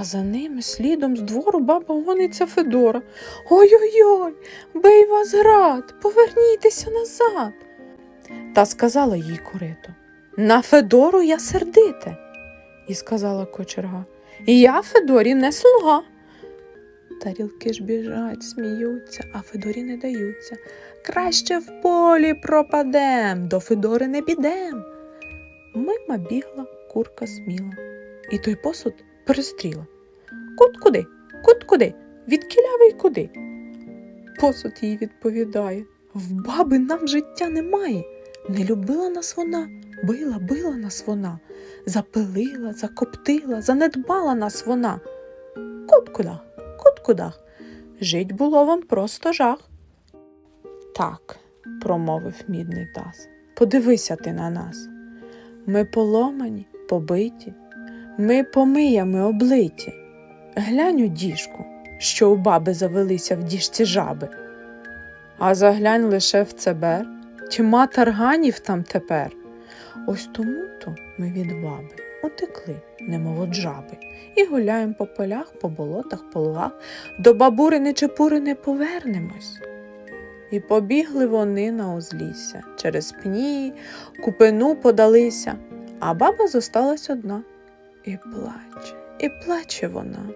А за ними слідом з двору баба гониться Федора. Ой-ой-ой, бий вас град, повернітеся назад. Та сказала їй корито. На Федору я сердите. І сказала кочерга. Я Федорі не слуга. Тарілки ж біжать, сміються, а Федорі не даються. Краще в полі пропадем, до Федори не підем. Мима бігла курка сміла, і той посуд перестріла. Кут куди? Кут куди? Від кіляви й куди? Посуд їй відповідає В баби нам життя немає. Не любила нас вона, била, била нас вона, запилила, закоптила, занедбала нас вона. Кут кудах, кут кудах. Жить було вам просто жах. Так, промовив мідний таз, подивися ти на нас. Ми поломані, побиті, ми помиями облиті. Глянь у діжку, що у баби завелися в діжці жаби. А заглянь лише в цебер, тьма тарганів там тепер. Ось тому то ми від баби утекли, немов от жаби, і гуляємо по полях, по болотах, по лугах, до бабурини чепури не повернемось. І побігли вони на узлісся, через пні, купину подалися, а баба зосталась одна. І плаче, і плаче вона.